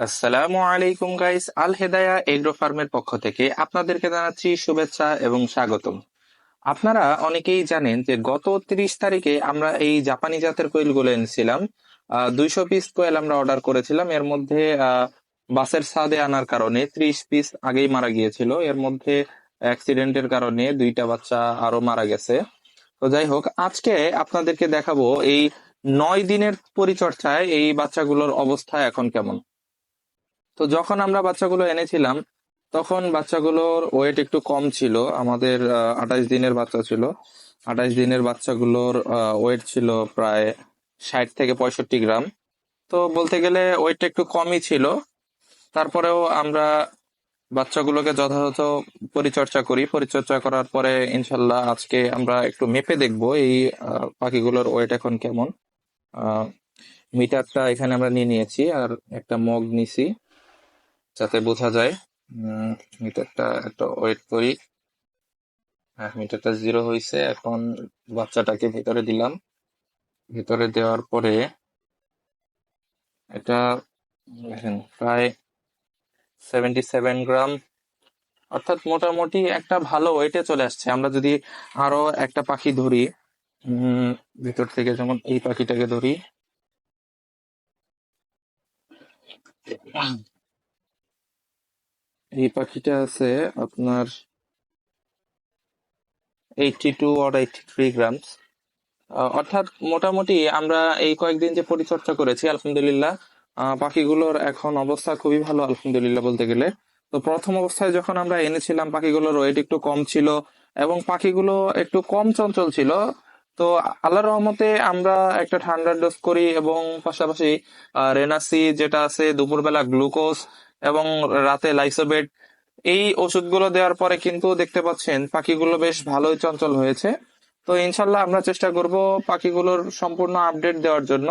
আসসালামু আলাইকুম গাইস, আল হেদায়া এগ্রো ফার্মের পক্ষ থেকে আপনাদেরকে জানাচ্ছি শুভেচ্ছা এবং স্বাগতম। আপনারা অনেকেই জানেন যে গত তিরিশ তারিখে আমরা এই জাপানি জাতের কোয়েল কোয়েলগুলো এনেছিলাম। দুইশো পিস কোয়েল আমরা অর্ডার করেছিলাম। এর মধ্যে বাসের ছাদে আনার কারণে ত্রিশ পিস আগেই মারা গিয়েছিল। এর মধ্যে অ্যাক্সিডেন্টের কারণে দুইটা বাচ্চা আরও মারা গেছে। তো যাই হোক, আজকে আপনাদেরকে দেখাবো এই নয় দিনের পরিচর্যায় এই বাচ্চাগুলোর অবস্থা এখন কেমন। তো যখন আমরা বাচ্চাগুলো এনেছিলাম, তখন বাচ্চাগুলোর ওয়েট একটু কম ছিল। আমাদের আঠাইশ দিনের বাচ্চা ছিল। আঠাইশ দিনের বাচ্চাগুলোর ওয়েট ছিল প্রায় ষাট থেকে পঁয়ষট্টি গ্রাম। তো বলতে গেলে ওয়েটটা একটু কমই ছিল। তারপরেও আমরা বাচ্চাগুলোকে যথাযথ পরিচর্যা করি। পরিচর্যা করার পরে ইনশাল্লাহ আজকে আমরা একটু মেপে দেখব এই পাখিগুলোর ওয়েট এখন কেমন। মিটারটা এখানে আমরা নিয়ে নিয়েছি আর একটা মগ নিছি। যাতে বোঝা যায়। মিটারটা একটা ওয়েট করি। মিটারটা জিরো হয়েছে, এখন বাচ্চাটাকে ভিতরে দিলাম। ভিতরে দেওয়ার পরে এটা, দেখেন, প্রায় সেভেন্টি সেভেন গ্রাম। অর্থাৎ মোটামুটি একটা ভালো ওয়েটে চলে আসছে। আমরা যদি আরও একটা পাখি ধরি ভিতর থেকে যেমন এই পাখিটাকে ধরি। এই পাখিটা আছে আপনার এইটটি টু আর এইটটি থ্রি গ্রামস অর্থাৎ মোটামুটি আমরা এই কয়েকদিন যে পরিচর্যা করেছি, আলহামদুলিল্লাহ পাখিগুলোর এখন অবস্থা খুবই ভালো, আলহামদুলিল্লাহ বলতে গেলে। তো প্রথম অবস্থায় যখন আমরা এনেছিলাম, পাখিগুলোর ওয়েট একটু কম ছিল এবং পাখিগুলো একটু কম চঞ্চল ছিল, তো আল্লাহ রহমতে আমরা একটা ঠান্ডার ডোজ করি এবং পাশাপাশি রেনাসি যেটা আছে, দুপুরবেলা গ্লুকোজ এবং রাতে লাইসোবেট এই ওষুধগুলো দেওয়ার পরে কিন্তু দেখতে পাচ্ছেন পাখিগুলো বেশ ভালোই চঞ্চল হয়েছে। তো ইনশাল্লাহ আমরা চেষ্টা করব পাখিগুলোর সম্পূর্ণ আপডেট দেওয়ার জন্য।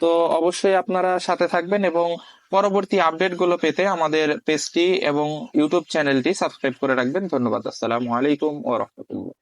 তো অবশ্যই আপনারা সাথে থাকবেন এবং পরবর্তী আপডেটগুলো পেতে আমাদের পেজটি এবং ইউটিউব চ্যানেলটি সাবস্ক্রাইব করে রাখবেন। ধন্যবাদ। আসসালামু আলাইকুম ও রহমতুল্লাহ।